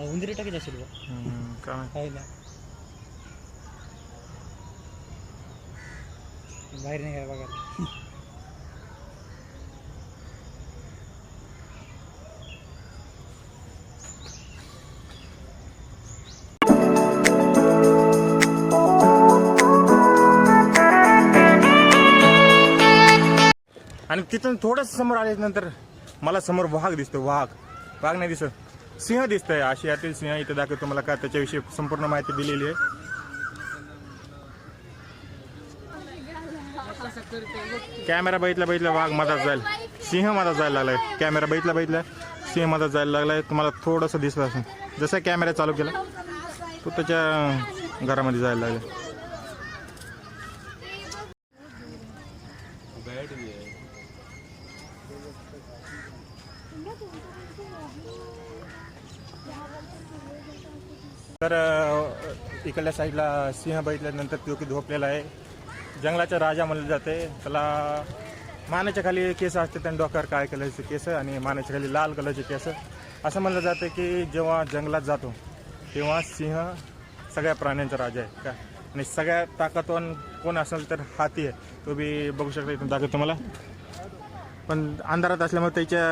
उंदरी टाकी असेल बा काय बाहेर निघाय बघा आणि तिथून थोडंच समोर आल्यानंतर मला समोर वाघ दिसतो वाघ. वाघ नाही दिसत. सिंह दिसतंय. आशियातील सिंह इथं दाखवतो तुम्हाला का त्याच्याविषयी संपूर्ण माहिती दिलेली आहे. कॅमेरा बघितला बघितला वाघ मधात जाईल. सिंह मधात जायला लागलाय. कॅमेरा बघितला बघितला सिंह मधात जायला लागलाय. तुम्हाला थोडंसं दिसलं असेल. जसा कॅमेरा चालू केला तो त्याच्या घरामध्ये जायला लागला तर इकडल्या साईडला सिंह बघितल्यानंतर तो की झोपलेला आहे. जंगलाचा राजा म्हणलं जाते. त्याला मानाच्या खाली केस असते त्यांनी डोक्यावर काळे कलरचे केस आणि मानाच्या खाली लाल कलरचे केस. असं म्हणलं जातं की जेव्हा जंगलात जातो तेव्हा सिंह सगळ्या प्राण्यांचा राजा आहे का? आणि सगळ्या ताकदवान कोण असेल तर हाती आहे. तो बी बघू शकता इथून दाखवतो मला पण अंधारात असल्यामुळे त्याच्या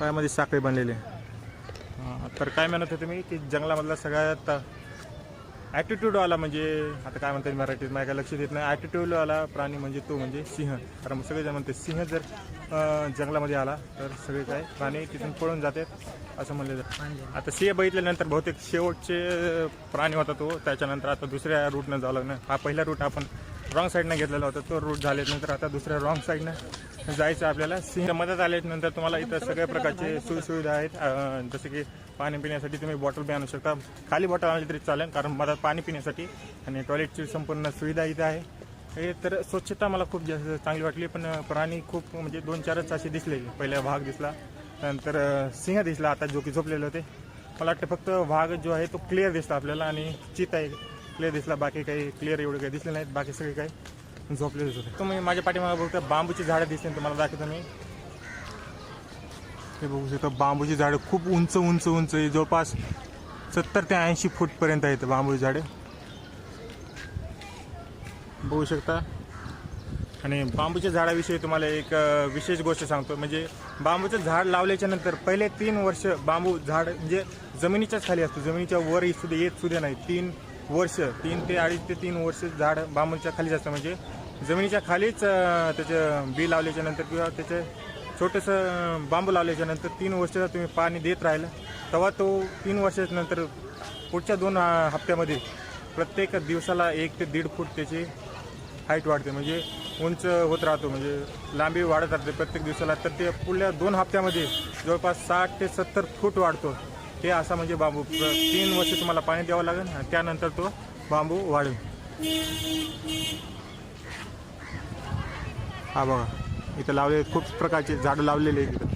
पायामध्ये साखळी बनलेली आहे. तर काय म्हणत होते मी की जंगलामधला सगळ्यात ॲटिट्यूडवाला म्हणजे आता काय म्हणतात मराठीत मला काय लक्ष देत नाही ॲटिट्यूडवाला प्राणी म्हणजे तो म्हणजे सिंह. कारण मग सगळेजण म्हणते सिंह जर जंगलामध्ये आला तर सगळे काय प्राणी तिथून पळून जातात असं म्हणले जातं. आता सिंह बघितल्यानंतर बहुतेक शेवटचे प्राणी होता तो. त्याच्यानंतर आता दुसऱ्या रूटनं जावं लागणार हा पहिला रूट आपण रॉंग साईडनं घेतलेला होता. तो रूट झाल्यानंतर आता दुसऱ्या रॉंग साईडनं जायचं आपल्याला. सिंह मदत आल्यानंतर तुम्हाला इथं सगळ्या प्रकारचे सोयीसुविधा आहेत. जसे जसं की पाणी पिण्यासाठी तुम्ही बॉटल बी आणू शकता. खाली बॉटल आणली तरी चालेल कारण मधात पाणी पिण्यासाठी आणि टॉयलेटची संपूर्ण सुविधा इथं आहे. हे तर स्वच्छता मला खूप जास्त चांगली वाटली पण प्राणी खूप म्हणजे दोन चारच असे दिसले. पहिला वाघ दिसला नंतर सिंह दिसला. आता जो की झोपलेले होते. मला वाटतं फक्त वाघ जो आहे तो क्लिअर दिसला आपल्याला आणि चिता आहे. क्लिअर दिसला. बाकी काही क्लिअर एवढे काही दिसले नाहीत. बाकी सगळे काही झोपलेलेच होते. तुम्ही माझ्या पाठीमागे बघता बांबूची झाडं दिसते तुम्हाला दाखवतो मी. हे बघू शकता बांबूची झाडं खूप उंच उंच उंच आहे. जवळपास सत्तर ते ऐंशी फूटपर्यंत आहेत बांबूची झाडं. बघू शकता. आणि बांबूच्या झाडाविषयी तुम्हाला एक विशेष गोष्ट सांगतो. म्हणजे बांबूचं झाड लावल्याच्या नंतर पहिले तीन वर्ष बांबू झाड म्हणजे जमिनीच्याच खाली असतो. जमिनीच्या वर सुद्धा येत सुद्धा नाही. तीन वर्ष तीन ते अडीच ते तीन वर्ष झाड बांबूच्या खालीच असतं. म्हणजे जमिनीच्या खालीच त्याचं बी लावल्याच्या नंतर किंवा त्याचे छोटंसं बांबू लावल्याच्या नंतर तीन वर्ष तुम्ही पाणी देत राहिलं. तेव्हा तो तीन वर्षानंतर पुढच्या दोन हप्त्यामध्ये प्रत्येक दिवसाला एक ते दीड फूट त्याची हाईट वाढते. म्हणजे उंच होत राहतो म्हणजे लांबी वाढत राहते प्रत्येक दिवसाला. तर ते पुढल्या दोन हप्त्यामध्ये जवळपास साठ ते सत्तर फूट वाढतो. ते असा म्हणजे बांबू. तीन वर्ष तुम्हाला पाणी द्यावं लागेल त्यानंतर तो बांबू वाढेल. हा बघा इथं लावले खूप प्रकारचे झाडं लावलेले आहेत इथं.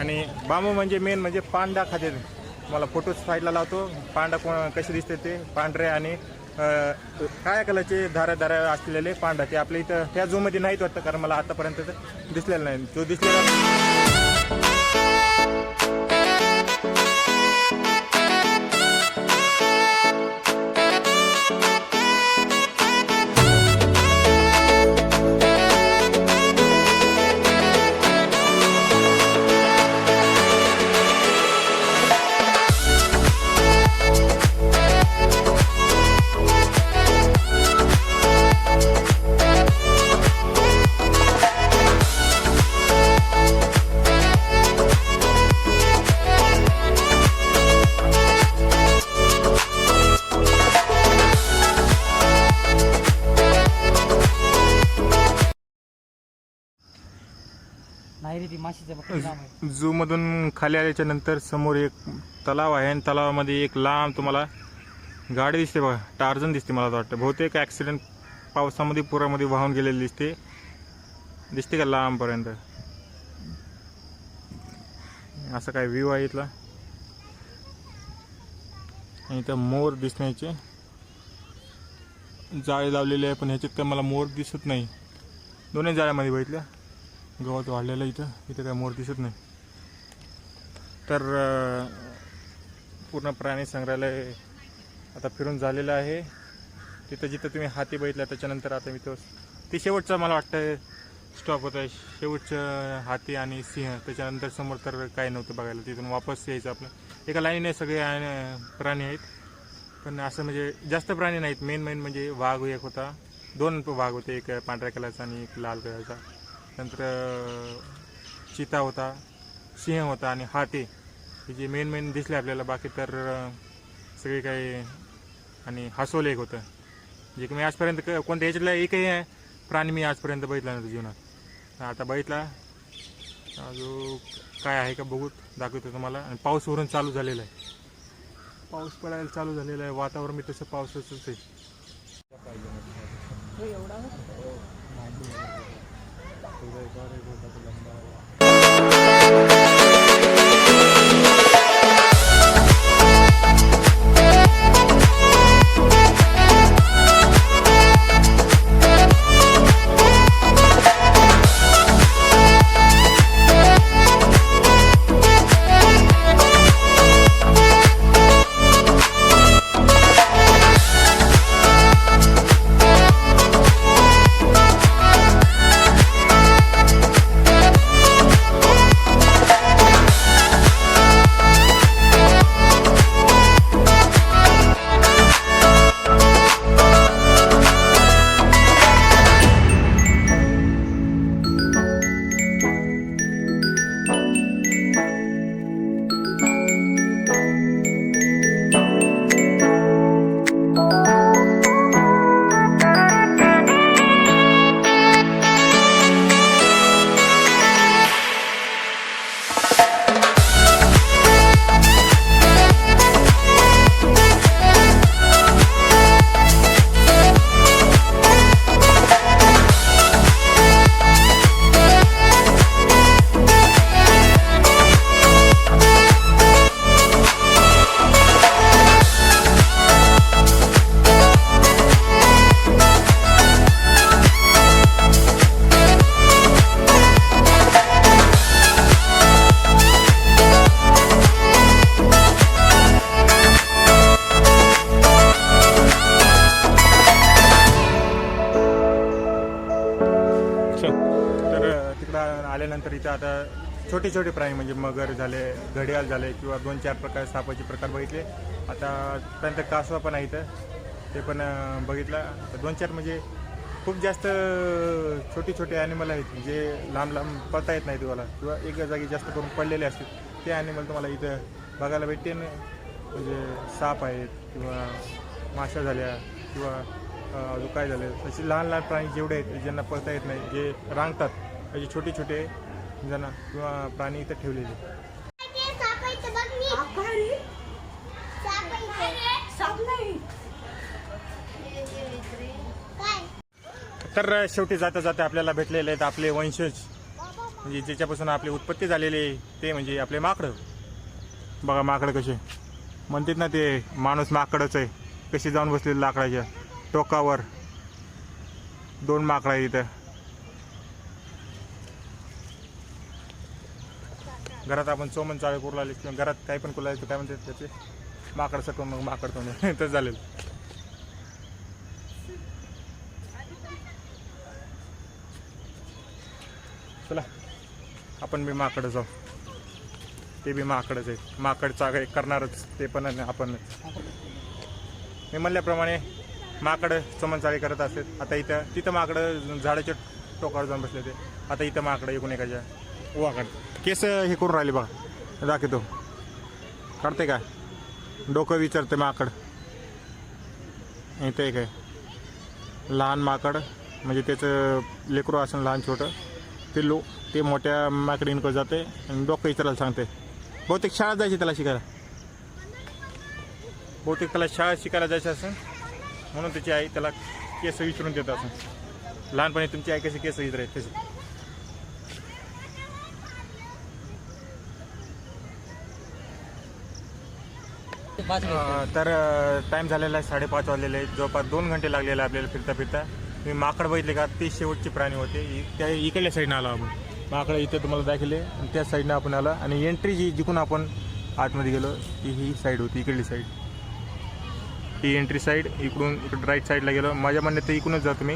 आणि बांबू म्हणजे मेन म्हणजे पांडा खाते मला फोटो साईडला लावतो पांडा कोण कसे दिसते ते पांढरे आणि काळ्या कलरचे धारा धारा असलेले पांडा ते आपल्या इथं त्या झूमध्ये नाहीत वाटतं कारण मला आतापर्यंत दिसलेलं नाही. जो दिसलेला नाही रे ती माशीचं फक्त आहे. झू मधून खाली आल्याच्यानंतर समोर एक तलाव आहे आणि तलावामध्ये एक लांब तुम्हाला गाडी दिसते बघा. टार्जन दिसते मला असं वाटतं. बहुतेक ॲक्सिडेंट पावसामध्ये पुरामध्ये वाहून गेलेली दिसते. दिसते का लांबपर्यंत? असं काय व्ह्यू आहे इथला? आणि इथं मोर दिसण्याचे जाळे लावलेले आहे पण ह्याच्यात काय मला मोर दिसत नाही. दोन्ही जाळ्यामध्ये बघितल्या गवत वाढलेलं इथं. इथं काय मोर दिसत नाही. तर पूर्ण प्राणी संग्रहालय आता फिरून झालेलं आहे. तिथं जिथं तुम्ही हाती बघितला त्याच्यानंतर आता मी तो ते शेवटचं मला वाटतं स्टॉप होतं आहे शेवटचं हाती आणि सिंह त्याच्यानंतर समोर तर काय नव्हतं बघायला. तिथून वापस यायचं आपलं. एका लाईनीने सगळे प्राणी आहेत. पण असं म्हणजे जास्त प्राणी नाहीत. मेन मेन म्हणजे वाघ एक होता. दोन वाघ होते. एक पांढऱ्या कलरचा आणि एक लाल कलरचा. नंतर चिता होता सिंह होता आणि हाती हे जे मेन मेन दिसले आपल्याला. बाकी तर सगळे काही आणि हसोल एक होतं. जे की मी आजपर्यंत क- कोणत्या याच्यातला एकही प्राणी मी आजपर्यंत बघितला नव्हता जीवनात. आता बघितला. अजून काय आहे का बघू दाखवतो तुम्हाला. आणि पाऊस वरून चालू झालेला आहे. पाऊस पडायला चालू झालेला आहे. वातावरण मी तसं पावसाचंच आहे. हो, चल. छोटे छोटे प्राणी म्हणजे मगर झाले घडियाळ झाले किंवा दोन चार प्रकार सापाचे प्रकार बघितले. आता त्यानंतर कासवा पण आहे इथं. ते पण बघितला. दोन चार म्हणजे खूप जास्त छोटे छोटे ॲनिमल आहेत जे लांब लांब पळता येत नाही तुम्हाला. किंवा एका जागी जास्त करून पडलेले असतील. ते ॲनिमल तुम्हाला इथं बघायला भेटते म्हणजे साप आहेत किंवा माशा झाल्या किंवा अजून काय झालं. असे लहान लहान प्राणी जेवढे आहेत ज्यांना पळता येत नाही जे रांगतात असे छोटे छोटे जण किंवा प्राणी इथं ठेवलेले तर शेवटी जाता जाता आपल्याला भेटलेले आहेत आपले वंशज. म्हणजे ज्याच्यापासून आपली उत्पत्ती झालेली आहे ते म्हणजे आपले माकडं. बघा माकडं कसे. म्हणतात ना ते माणूस माकडच आहे. कशी जाऊन बसलेली लाकडाच्या टोकावर. दोन माकडं आहेत इथं. घरात आपण चोमन चाळे करू लागले किंवा घरात काही पण करू लागले काय म्हणतात त्याचे? माकड सकून मग माकड तोंड. तर झालेलं. चला आपण बी माकडं जाऊ ते बी माकडच आहे माकड चाग करणारच ते पण आणि आपणच मी म्हणल्याप्रमाणे माकडं चमन चाळी करत असतात. आता इथं तिथं माकडं झाडाच्या टोकावर जाऊन बसले ते आता इथं माकडं एकूण एकाच्या वाकड केस हे करून राहिले बघा. दाखवतो. काढते काय? डोकं विचारते माकड. इथं काय लहान माकड म्हणजे त्याचं लेकरू असं लहान छोटं. ते लो ते मोठ्या माकडींकडे जाते आणि डोकं विचारायला सांगते बहुतेक शाळा जायची त्याला शिकायला. बहुतेक त्याला शाळा शिकायला जायचं असं म्हणून त्याची आई त्याला केस विचारून देत असं लहानपणी तुमची आई कशी केस विचारायची तशी? तर टाईम झालेला आहे साडेपाच वाजलेले. आहे जवळपास दोन घंटे लागलेले आपल्याला फिरता फिरता मी माकड बघितले का ते शेवटचे प्राणी होते. इ- त्या इकडल्या साईडनं आलो आपण. माकडं इथं तुम्हाला दाखवले. आणि त्या साईडनं आपण आलं. आणि एंट्री जी जिकून आपण आतमध्ये गेलो ती ही साईड होती इकडली साईड ही एंट्री साईड इकडून इकडं राईट साईडला गेलो. माझ्या म्हणण्यात तर इकडूनच जातो मी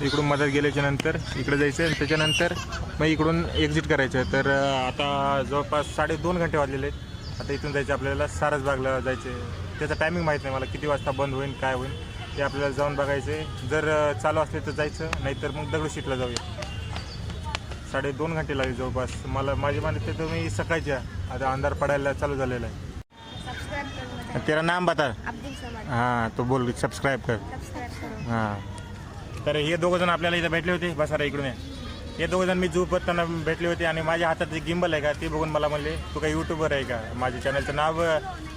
इकडून मदत गेल्याच्यानंतर इकडे जायचं आणि त्याच्यानंतर मग इकडून एक्झिट करायचं तर आता जवळपास साडेदोन घंटे वाजलेले आहेत. आता इथून जायचं आपल्याला सारसबागला जायचं. त्याचं टायमिंग माहीत नाही मला किती वाजता बंद होईल काय होईल ते आपल्याला जाऊन बघायचे. जर चालू असले तर जायचं नाहीतर मग दगडूशीटला जाऊया. साडेदोन घंटे लागले जवळपास. मला माझे तर तुम्ही सकाळच्या आता अंधार पडायला चालू झालेला आहे. तेरा नाम बता. हां तो बोल सबस्क्राईब करो. हां. तर हे दोघं जण आपल्याला इथं भेटले होते. बसारा इकडून या. हे दोघजण मी जू पत्ताना भेटले होते आणि माझ्या हातात जे गिंबल आहे का ते बघून मला म्हणले तू काही युट्यूबर आहे का? माझ्या चॅनलचं नाव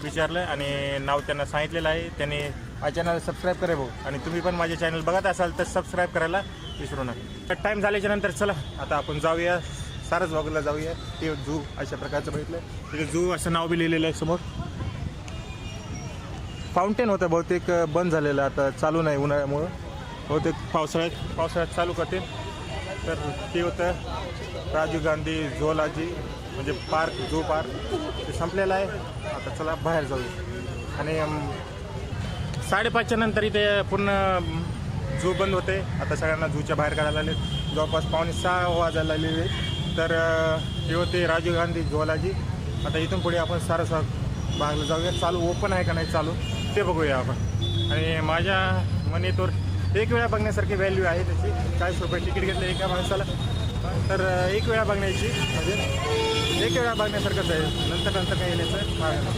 विचारलं आणि नाव त्यांना सांगितलेलं आहे. त्यांनी माझ्या चॅनल सबस्क्राईब करा भाऊ. आणि तुम्ही पण माझे चॅनल बघत असाल तर सबस्क्राईब करायला विसरू नका. टाईम झाल्याच्यानंतर चला आता आपण जाऊया. सारस बागूला जाऊया. ते झू अशा प्रकारचं बघितलं तिथे झू असं नाव बी लिहिलेलं आहे समोर. फाउंटेन होतं बहुतेक बंद झालेलं. आता चालू नाही उन्हाळ्यामुळं. बहुतेक पावसाळ्यात पावसाळ्यात चालू करते तर ते होतं राजीव गांधी झोलाजी म्हणजे पार्क झू पार्क. ते संपलेलं आहे. आता चला बाहेर जाऊया आणि साडेपाचच्या नंतर इथे पूर्ण झू बंद होते. आता सगळ्यांना झूच्या बाहेर काढायला आले जवळपास पावणे सहा वाजायला लागले तर हे होते राजीव गांधी झोलाजी. आता इथून पुढे आपण सारस्वत बागला जाऊया. चालू ओपन आहे का नाही चालू ते बघूया आपण. आणि माझ्या मनेतोर एक वेळा बघण्यासारखी व्हॅल्यू आहे त्याची. चाळीस रुपये तिकीट घेतलं एका माणसाला. तर एक वेळा बघण्याची म्हणजे एक वेळा बघण्यासारखंच आहे. नंतर नंतर काही येण्याचं?